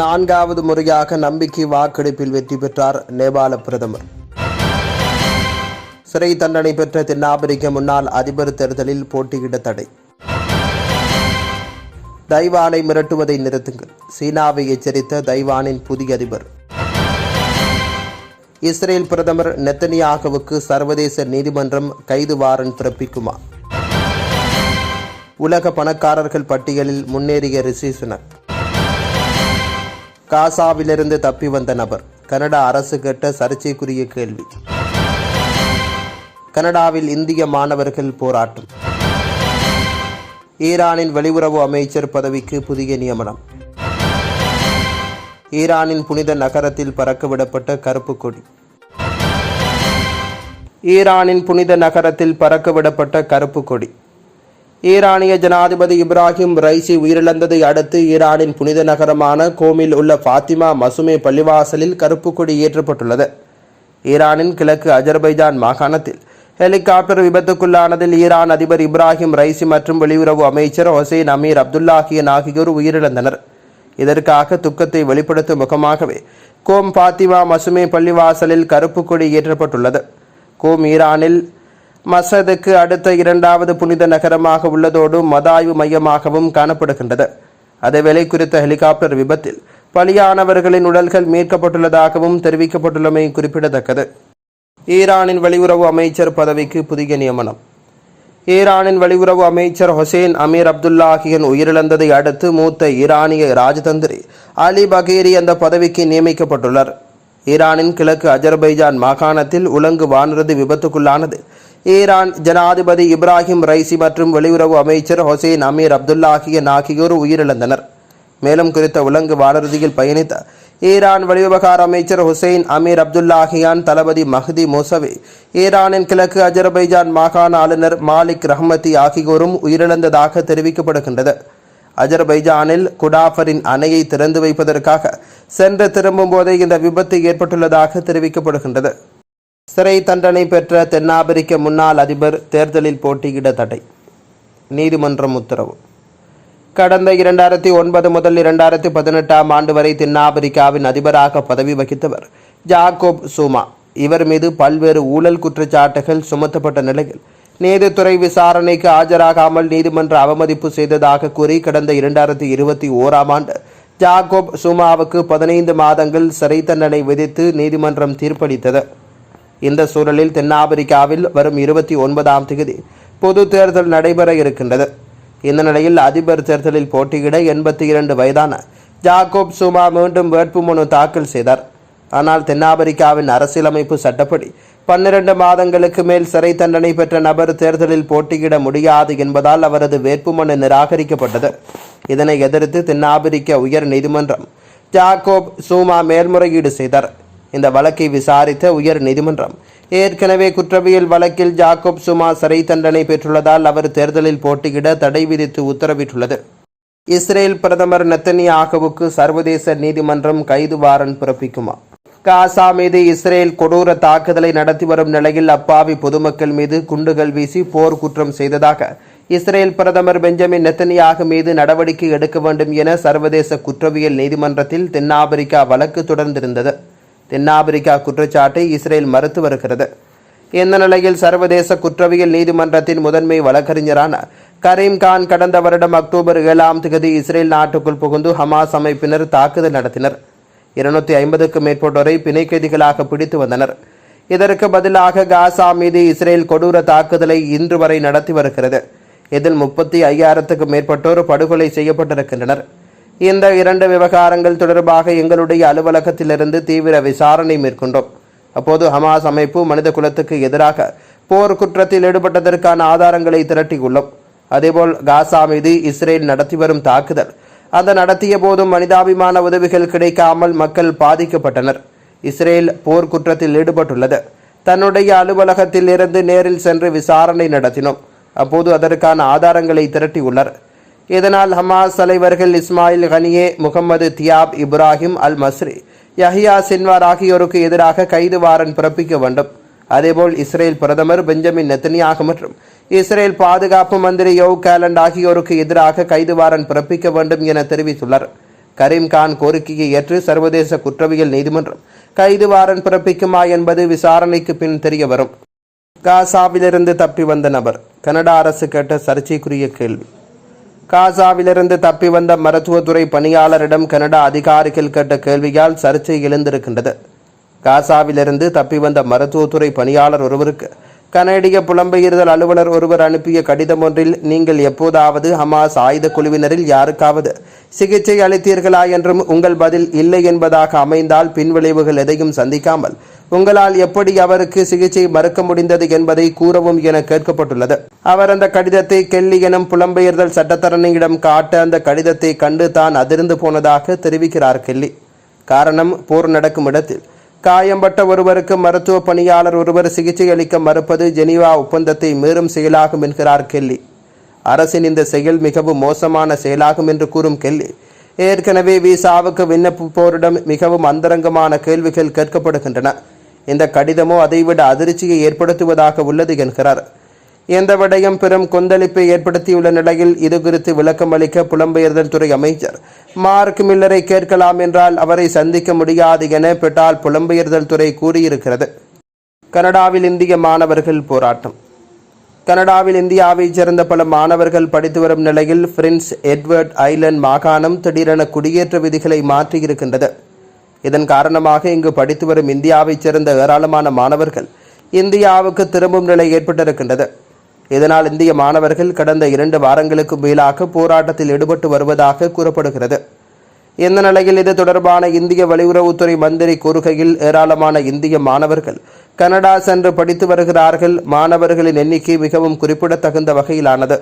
நான்காவது முறையாக நம்பிக்கை வாக்கெடுப்பில் வெற்றி பெற்றார் நேபாள பிரதமர். சிறை தண்டனை பெற்ற தென்னாப்பிரிக்க முன்னாள் அதிபர் தேர்தலில் போட்டியிட தடை. தைவானை மிரட்டுவதை நிறுத்துங்கள். சீனாவை எச்சரித்த தைவானின் புதிய அதிபர். இஸ்ரேல் பிரதமர் நெத்தனியாகவுக்கு சர்வதேச நீதிமன்றம் கைது வாரன் பிறப்பிக்குமா? உலக பணக்காரர்கள் பட்டியலில் முன்னேறிய ரிஷி சுனக். காசாவிலிருந்து தப்பி வந்த நபர். கனடா அரசு கேட்ட சர்ச்சைக்குரிய கேள்வி. கனடாவில் இந்திய மாணவர்கள் போராட்டம். ஈரானின் வெளியுறவு அமைச்சர் பதவிக்கு புதிய நியமனம். ஈரானின் புனித நகரத்தில் பறக்கவிடப்பட்ட கருப்பு கொடி. ஈரானின் புனித நகரத்தில் பறக்கவிடப்பட்ட கருப்பு கொடி. ஈரானிய ஜனாதிபதி இப்ராஹிம் ரைசி உயிரிழந்ததை அடுத்து ஈரானின் புனித நகரமான கோமில் உள்ள ஃபாத்திமா மசுமே பள்ளிவாசலில் கருப்பு கொடி ஏற்றப்பட்டுள்ளது. ஈரானின் கிழக்கு அஜர்பைஜான் மாகாணத்தில் ஹெலிகாப்டர் விபத்துக்குள்ளானதில் ஈரான் அதிபர் இப்ராஹிம் ரைசி மற்றும் வெளியுறவு அமைச்சர் ஹொசைன் அமீர் அப்துல்லாஹியன் ஆகியோர் உயிரிழந்தனர். இதற்காக துக்கத்தை வெளிப்படுத்தும் முகமாகவே கோம் பாத்திமா மசுமே பள்ளிவாசலில் கருப்பு கொடி ஏற்றப்பட்டுள்ளது. கோம் ஈரானில் மசதுக்கு அடுத்த இரண்டாவது புனித நகரமாக உள்ளதோடு மதாய்வு மையமாகவும் காணப்படுகின்றது. அதேவேளை குறித்த ஹெலிகாப்டர் விபத்தில் பலியானவர்களின் உடல்கள் மீட்கப்பட்டுள்ளதாகவும் தெரிவிக்கப்பட்டுள்ளமை குறிப்பிடத்தக்கது. ஈரானின் வெளியுறவு அமைச்சர் பதவிக்கு புதிய நியமனம். ஈரானின் வெளியுறவு அமைச்சர் ஹொசேன் அமீர் அப்துல்லாஹியன் உயிரிழந்ததை அடுத்து மூத்த ஈரானிய ராஜதந்திரி அலி பகேரி அந்த பதவிக்கு நியமிக்கப்பட்டுள்ளார். ஈரானின் கிழக்கு அஜர்பைஜான் மாகாணத்தில் உலங்கு வானூர்தி விபத்துக்குள்ளானது. ஈரான் ஜனாதிபதி இப்ராஹிம் ரைசி மற்றும் வெளியுறவு அமைச்சர் ஹொசேன் அமீர் அப்துல்லாஹியன் ஆகியோர் உயிரிழந்தனர். மேலும் குறித்த உலங்கு வானூர்தியில் பயணித்த ஈரான் வெளிவிவகார அமைச்சர் ஹுசைன் அமீர் அப்துல்லாஹியான் தளபதி மஹதி மோசவி ஈரானின் கிழக்கு அஜர்பைஜான் மாகாண ஆளுநர் மாலிக் ரஹ்மதி ஆகியோரும் உயிரிழந்ததாக தெரிவிக்கப்படுகின்றது. அஜர்பைஜானில் குடாஃபரின் அணையை திறந்து வைப்பதற்காக சென்று திரும்பும் போதே இந்த விபத்து ஏற்பட்டுள்ளதாக தெரிவிக்கப்படுகின்றது. சிறை தண்டனை பெற்ற தென்னாப்பிரிக்க முன்னாள் அதிபர் தேர்தலில் போட்டியிட தடை. நீதிமன்றம் உத்தரவு. கடந்த இரண்டாயிரத்தி ஒன்பது முதல் இரண்டாயிரத்தி பதினெட்டாம் ஆண்டு வரை தென்னாப்பிரிக்காவின் அதிபராக பதவி வகித்தவர் ஜாக்கோப் சூமா. இவர் மீது பல்வேறு ஊழல் குற்றச்சாட்டுகள் சுமத்தப்பட்ட நிலையில் நீதித்துறை விசாரணைக்கு ஆஜராகாமல் நீதிமன்ற அவமதிப்பு செய்ததாக கூறி கடந்த இரண்டாயிரத்தி இருபத்தி ஓராம் ஆண்டு ஜாக்கோப் சுமாவுக்கு பதினைந்து மாதங்கள் சிறை தண்டனை விதித்து நீதிமன்றம் தீர்ப்பளித்தது. இந்த சூழலில் தென்னாப்பிரிக்காவில் வரும் இருபத்தி ஒன்பதாம் தேதி பொது தேர்தல் நடைபெற இருக்கின்றது. இந்த நிலையில் அதிபர் தேர்தலில் போட்டியிட எண்பத்தி இரண்டு வயதான ஜாக்கோப் சுமா மீண்டும் வேட்புமனு தாக்கல் செய்தார். ஆனால் தென்னாப்பிரிக்காவின் அரசியலமைப்பு சட்டப்படி பன்னிரண்டு மாதங்களுக்கு மேல் சிறை தண்டனை பெற்ற நபர் தேர்தலில் போட்டியிட முடியாது என்பதால் அவரது வேட்புமனு நிராகரிக்கப்பட்டது. இதனை எதிர்த்து தென்னாப்பிரிக்க உயர் நீதிமன்றம் ஜாக்கோப் சூமா மேல்முறையீடு செய்தார். இந்த வழக்கை விசாரித்த உயர் நீதிமன்றம். ஏற்கனவே குற்றவியல் வழக்கில் ஜாக்கோப் சுமா சிறை தண்டனை பெற்றுள்ளதால் அவர் தேர்தலில் போட்டியிட தடை விதித்து உத்தரவிட்டுள்ளது. இஸ்ரேல் பிரதமர் நெத்தனியாகவுக்கு சர்வதேச நீதிமன்றம் கைது வாரன் பிறப்பிக்குமா? காசா மீது இஸ்ரேல் கொடூர தாக்குதலை நடத்தி வரும் நிலையில் அப்பாவி பொதுமக்கள் மீது குண்டுகள் வீசி போர் குற்றம் செய்ததாக இஸ்ரேல் பிரதமர் பெஞ்சமின் நெத்தனியாக மீது நடவடிக்கை எடுக்க வேண்டும் என சர்வதேச குற்றவியல் நீதிமன்றத்தில் தென்னாப்பிரிக்கா வழக்கு தொடர்ந்திருந்தது. தென்னாப்பிரிக்கா குற்றச்சாட்டை இஸ்ரேல் மறுத்து வருகிறது. இந்த நிலையில் சர்வதேச குற்றவியல் நீதிமன்றத்தின் முதன்மை வழக்கறிஞரான கரீம் கான் கடந்த வருடம் அக்டோபர் ஏழாம் தேதி இஸ்ரேல் நாட்டுக்குள் புகுந்து ஹமாஸ் அமைப்பினர் தாக்குதல் நடத்தினர். இருநூத்தி ஐம்பதுக்கும் மேற்பட்டோரை பிணை கைதிகளாக பிடித்து வந்தனர். இதற்கு பதிலாக காசா மீது இஸ்ரேல் கொடூர தாக்குதலை இன்று வரை நடத்தி வருகிறது. இதில் முப்பத்தி ஐயாயிரத்துக்கும் மேற்பட்டோர் படுகொலை செய்யப்பட்டிருக்கின்றனர். இந்த இரண்டு விவகாரங்கள் தொடர்பாக எங்களுடைய அலுவலகத்திலிருந்து தீவிர விசாரணை மேற்கொண்டோம். அப்போது ஹமாஸ் அமைப்பு மனித குலத்துக்கு எதிராக போர் குற்றத்தில் ஈடுபட்டதற்கான ஆதாரங்களை திரட்டியுள்ளோம். அதேபோல் காசா மீது இஸ்ரேல் நடத்தி வரும் தாக்குதல் அந்த நடத்திய போதும் மனிதாபிமான உதவிகள் கிடைக்காமல் மக்கள் பாதிக்கப்பட்டனர். இஸ்ரேல் போர் குற்றத்தில் ஈடுபட்டுள்ளது. தன்னுடைய அலுவலகத்தில் இருந்து நேரில் சென்று விசாரணை நடத்தினோம். அப்போது அதற்கான ஆதாரங்களை திரட்டியுள்ளார். இதனால் ஹமாஸ் தலைவர்கள் Ismail Haniyeh Mohammed Deif Ibrahim al Masri Yahya Sinwar ஆகியோருக்கு எதிராக கைது வாரன் பிறப்பிக்க வேண்டும். அதேபோல் இஸ்ரேல் பிரதமர் பெஞ்சமின் நெத்தனியாக மற்றும் இஸ்ரேல் பாதுகாப்பு மந்திரி யோ கேலண்ட் ஆகியோருக்கு எதிராக கைது வாரன் பிறப்பிக்க வேண்டும் என தெரிவித்துள்ளார் கரீம்கான் கோரிக்கையை ஏற்று சர்வதேச குற்றவியல் நீதிமன்றம் கைது வாரன் பிறப்பிக்குமா என்பது விசாரணைக்கு பின் தெரிய வரும் காசாவிலிருந்து தப்பி வந்த நபர் கனடா அரசு கேட்ட சர்ச்சைக்குரிய கேள்வி. காசாவிலிருந்து தப்பி வந்த மருத்துவத்துறை பணியாளரிடம் கனடா அதிகாரிகள் கேட்ட கேள்வியால் சர்ச்சை எழுந்திருக்கின்றது. காசாவிலிருந்து தப்பி வந்த மருத்துவத்துறை பணியாளர் ஒருவருக்கு கனடிய புலம்பெயர்தல் அலுவலர் ஒருவர் அனுப்பிய கடிதம் ஒன்றில் நீங்கள் எப்போதாவது ஹமாஸ் ஆயுத குழுவினரில் யாருக்காவது சிகிச்சை அளித்தீர்களா என்றும் உங்கள் பதில் இல்லை என்பதாக அமைந்தால் பின்விளைவுகள் எதையும் சந்திக்காமல் உங்களால் எப்படி அவருக்கு சிகிச்சை மறுக்க முடிந்தது என்பதை கூறவும் என கேட்கப்பட்டுள்ளது. அவர் அந்த கடிதத்தை கெல்லி எனும் புலம்பெயர்தல் சட்டத்தரணியிடம் காட்ட அந்த கடிதத்தை கண்டு தான் அதிர்ந்து போனதாக தெரிவிக்கிறார் கெல்லி. காரணம் போர் நடக்கும் இடத்தில் காயம்பட்ட ஒருவருக்கு மருத்துவ பணியாளர் ஒருவர் சிகிச்சை அளிக்க மறுப்பது ஜெனீவா ஒப்பந்தத்தை மீறும் செயலாகும் என்கிறார் கெல்லி. அரசின் இந்த செயல் மிகவும் மோசமான செயலாகும் என்று கூறும் கெல்லி. ஏற்கனவே விசாவுக்கு விண்ணப்பிப்போரிடம் மிகவும் அந்தரங்கமான கேள்விகள் கேட்கப்படுகின்றன. இந்த கடிதமோ அதைவிட அதிர்ச்சியை ஏற்படுத்துவதாக உள்ளது என்கிறார். எந்த விடயம் பெரும் கொந்தளிப்பை ஏற்படுத்தியுள்ள நிலையில் இது குறித்து விளக்கம் அளிக்க புலம்பெயர்தல் துறை அமைச்சர் மார்க் மில்லரை கேட்கலாம் என்றால் அவரை சந்திக்க முடியாது என பெட்டால் புலம்பெயர்தல் துறை கூறியிருக்கிறது. கனடாவில் இந்திய மாணவர்கள் போராட்டம். கனடாவில் இந்தியாவைச் சேர்ந்த பல மாணவர்கள் படித்து வரும் நிலையில் பிரின்ஸ் எட்வர்ட் ஐலண்ட் மாகாணம் திடீரென குடியேற்ற விதிகளை மாற்றியிருக்கின்றது. இதன் காரணமாக இங்கு படித்து வரும் இந்தியாவைச் சேர்ந்த ஏராளமான மாணவர்கள் இந்தியாவுக்கு திரும்பும் நிலை ஏற்பட்டிருக்கின்றது. இதனால் இந்திய மாணவர்கள் கடந்த இரண்டு வாரங்களுக்கு மேலாக போராட்டத்தில் ஈடுபட்டு வருவதாக கூறப்படுகிறது. இந்த நிலையில் இது தொடர்பான இந்திய வெளியுறவுத்துறை மந்திரி கூறுகையில் ஏராளமான இந்திய மாணவர்கள் கனடா சென்று படித்து வருகிறார்கள். மாணவர்களின் எண்ணிக்கை மிகவும் குறிப்பிடத்தகுந்த வகையிலானது.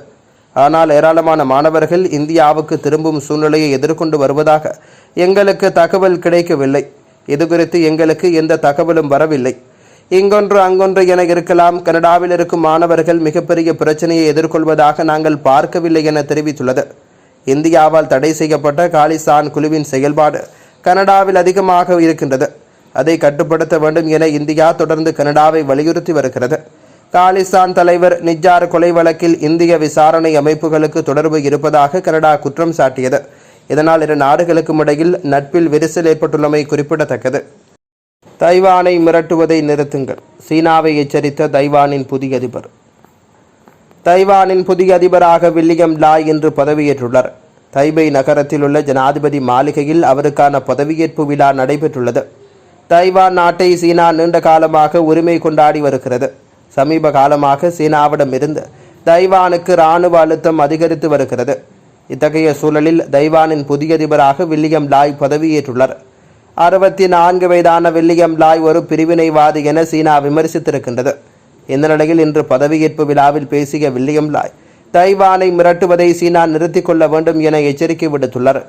ஆனால் ஏராளமான மாணவர்கள் இந்தியாவுக்கு திரும்பும் சூழ்நிலையை எதிர்கொண்டு வருவதாக எங்களுக்கு தகவல் கிடைக்கவில்லை. இது குறித்து எங்களுக்கு எந்த தகவலும் வரவில்லை. இங்கொன்று அங்கொன்று என இருக்கலாம். கனடாவில் இருக்கும் மாணவர்கள் மிகப்பெரிய பிரச்சனையை எதிர்கொள்வதாக நாங்கள் பார்க்கவில்லை என தெரிவித்துள்ளது. இந்தியாவால் தடை செய்யப்பட்ட காலிஸ்தான் குழுவின் செயல்பாடு கனடாவில் அதிகமாக இருக்கின்றது. அதை கட்டுப்படுத்த வேண்டும் என இந்தியா தொடர்ந்து கனடாவை வலியுறுத்தி வருகிறது. காலிஸ்தான் தலைவர் நிஜார் கொலை வழக்கில் இந்திய விசாரணை அமைப்புகளுக்கு தொடர்பு இருப்பதாக கனடா குற்றம் சாட்டியது. இதனால் இரு நாடுகளுக்கும் இடையில் நட்பில் விரிசல் ஏற்பட்டுள்ளமை குறிப்பிடத்தக்கது. தைவானை மிரட்டுவதை நிறுத்துங்கள். சீனாவை எச்சரித்த தைவானின் புதிய அதிபர். தைவானின் புதிய அதிபராக வில்லியம் லாய் இன்று பதவியேற்றுள்ளார். தைபை நகரத்தில் உள்ள ஜனாதிபதி மாளிகையில் அவருக்கான பதவியேற்பு விழா நடைபெற்றுள்ளது. தைவான் நாட்டை சீனா நீண்ட காலமாக உரிமை கொண்டாடி வருகிறது. சமீப காலமாக சீனாவிடமிருந்து தைவானுக்கு இராணுவ அழுத்தம் அதிகரித்து வருகிறது. இத்தகைய சூழலில் தைவானின் புதிய அதிபராக வில்லியம் லாய் பதவியேற்றுள்ளார். அறுபத்தி நான்கு வயதான வில்லியம் லாய் ஒரு பிரிவினைவாதி என சீனா விமர்சித்திருக்கின்றது. இந்த நிலையில் இன்று பதவியேற்பு விழாவில் பேசிய வில்லியம் லாய் தைவானை மிரட்டுவதை சீனா நிறுத்திக் கொள்ள வேண்டும் என எச்சரிக்கை விடுத்துள்ளார்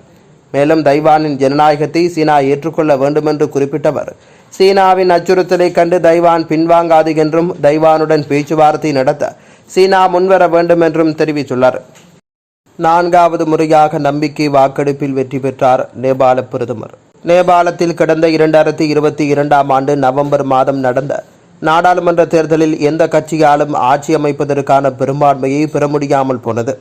மேலும் தைவானின் ஜனநாயகத்தை சீனா ஏற்றுக்கொள்ள வேண்டும் என்று குறிப்பிட்டவர் சீனாவின் அச்சுறுத்தலை கண்டு தைவான் பின்வாங்காது என்றும் தைவானுடன் பேச்சுவார்த்தை நடத்த சீனா முன்வர வேண்டும் என்றும் தெரிவித்துள்ளார். நான்காவது முறையாக நம்பிக்கை வாக்கெடுப்பில் வெற்றி பெற்றார் நேபாள பிரதமர். நேபாளத்தில் கடந்த இரண்டாயிரத்தி இருபத்தி இரண்டாம் ஆண்டு நவம்பர் மாதம் நடந்த நாடாளுமன்ற தேர்தலில் எந்த கட்சியாலும் ஆட்சி அமைப்பதற்கான பெரும்பான்மையை பெற முடியாமல் போனது.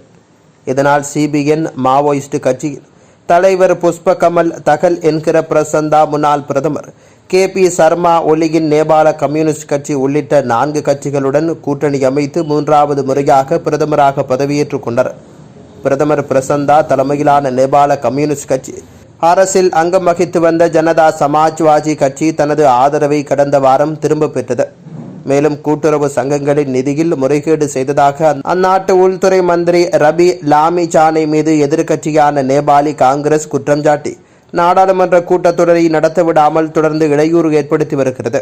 இதனால் சிபிஎன் மாவோயிஸ்ட் கட்சியின் தலைவர் புஷ்ப கமல் தகல் என்கிற பிரசந்தா முன்னாள் பிரதமர் கே பி சர்மா ஒலியின் நேபாள கம்யூனிஸ்ட் கட்சி உள்ளிட்ட நான்கு கட்சிகளுடன் கூட்டணி அமைத்து மூன்றாவது முறையாக பிரதமராக பதவியேற்றுக் கொண்டார். பிரதமர் பிரசந்தா தலைமையிலான நேபாள கம்யூனிஸ்ட் கட்சி அரசில் அங்கம் வகித்து வந்த ஜனதா சமாஜ்வாதி கட்சி தனது ஆதரவை கடந்த வாரம் திரும்ப பெற்றது. மேலும் கூட்டுறவு சங்கங்களின் நிதியில் முறைகேடு செய்ததாக அந்நாட்டு உள்துறை மந்திரி ரபி லாமிசானை மீது எதிர்க்கட்சியான நேபாளி காங்கிரஸ் குற்றம் சாட்டி நாடாளுமன்ற கூட்டத்தொடரை நடத்த விடாமல் தொடர்ந்து இடையூறு ஏற்படுத்தி வருகிறது.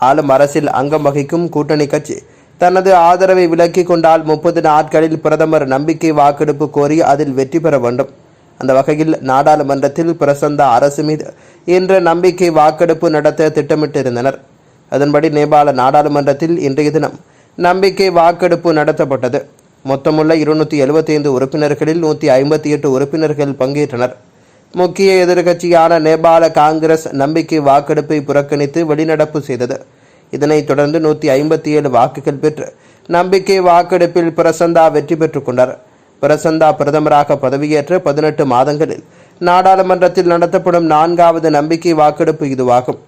ஆளும் அரசில் அங்கம் வகிக்கும் கூட்டணி கட்சி தனது ஆதரவை விலக்கிக் கொண்டால் முப்பது நாட்களில் பிரதமர் நம்பிக்கை வாக்கெடுப்பு கோரி அதில் வெற்றி பெற வேண்டும். அந்த வகையில் நாடாளுமன்றத்தில் பிரசந்தா அரசு மீது இன்று நம்பிக்கை வாக்கெடுப்பு நடத்த திட்டமிட்டிருந்தனர். அதன்படி நேபாள நாடாளுமன்றத்தில் இன்றைய தினம் நம்பிக்கை வாக்கெடுப்பு நடத்தப்பட்டது. மொத்தமுள்ள இருநூற்றி எழுபத்தைந்து உறுப்பினர்களில் நூற்றி ஐம்பத்தி எட்டு உறுப்பினர்கள் பங்கேற்றனர். முக்கிய எதிர்க்கட்சியான நேபாள காங்கிரஸ் நம்பிக்கை வாக்கெடுப்பை புறக்கணித்து வெளிநடப்பு செய்தது. இதனைத் தொடர்ந்து நூற்றி ஐம்பத்தி ஏழு வாக்குகள் பெற்று நம்பிக்கை வாக்கெடுப்பில் பிரசந்தா வெற்றி பெற்றுக் கொண்டார். பிரசந்தா பிரதமராக பதவியேற்ற பதினெட்டு மாதங்களில் நாடாளுமன்றத்தில் நடத்தப்படும் நான்காவது நம்பிக்கை வாக்கெடுப்பு இதுவாகும்.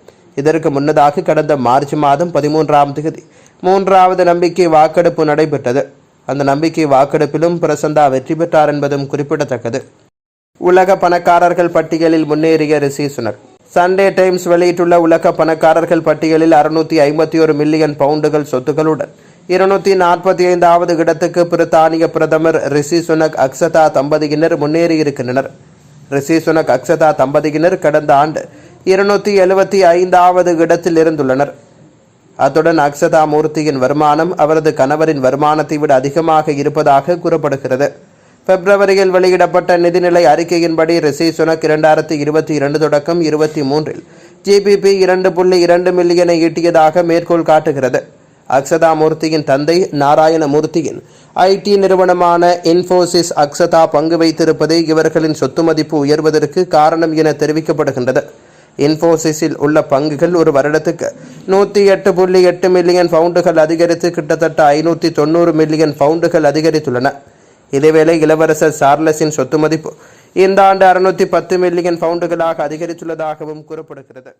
இதற்கு முன்னதாக கடந்த மார்ச் மாதம் பதிமூன்றாம் தேதி மூன்றாவது நம்பிக்கை வாக்கெடுப்பு நடைபெற்றது. அந்த நம்பிக்கை வாக்கெடுப்பிலும் பிரசந்தா வெற்றி பெற்றார் என்பதும் குறிப்பிடத்தக்கது. உலக பணக்காரர்கள் பட்டியலில் முன்னேறிய ரிஷி சுனக். சண்டே டைம்ஸ் வெளியிட்டுள்ள உலக பணக்காரர்கள் பட்டியலில் அறுநூத்தி ஐம்பத்தி ஒரு மில்லியன் பவுண்டுகள் சொத்துக்களுடன் இருநூத்தி நாற்பத்தி ஐந்தாவது இடத்துக்கு பிரித்தானிய பிரதமர் ரிஷி சுனக் அக்ஷதா தம்பதியினர் முன்னேறியிருக்கின்றனர். ரிஷி சுனக் அக்ஷதா தம்பதியினர் கடந்த ஆண்டு இருநூத்தி எழுபத்தி ஐந்தாவது இடத்தில் இருந்துள்ளனர். அத்துடன் அக்ஷதா மூர்த்தியின் வருமானம் அவரது கணவரின் வருமானத்தை விட அதிகமாக இருப்பதாக கூறப்படுகிறது. பிப்ரவரியில் வெளியிடப்பட்ட நிதிநிலை அறிக்கையின்படி ரிஷி சுனக் இரண்டாயிரத்தி இருபத்தி இரண்டு தொடக்கம் இருபத்தி மூன்றில் ஜிபிபி இரண்டு புள்ளி இரண்டு மில்லியனை ஈட்டியதாக மேற்கோள் காட்டுகிறது. அக்ஷதா மூர்த்தியின் தந்தை நாராயணமூர்த்தியின். ஐடி நிறுவனமான இன்ஃபோசிஸ் அக்ஷதா பங்கு வைத்திருப்பதே இவர்களின் சொத்து மதிப்பு உயர்வதற்கு காரணம் என தெரிவிக்கப்படுகின்றது. இன்ஃபோசிஸில் உள்ள பங்குகள் ஒரு வருடத்துக்கு நூற்றி எட்டு புள்ளி எட்டு மில்லியன் பவுண்டுகள் அதிகரித்து கிட்டத்தட்ட ஐநூற்றி தொண்ணூறு மில்லியன் பவுண்டுகள் அதிகரித்துள்ளன. இதேவேளை இளவரசர் சார்லஸின் சொத்து மதிப்பு இந்த ஆண்டு அறுநூற்றி பத்து மில்லியன் பவுண்டுகளாக அதிகரித்துள்ளதாகவும் கூறப்படுகிறது.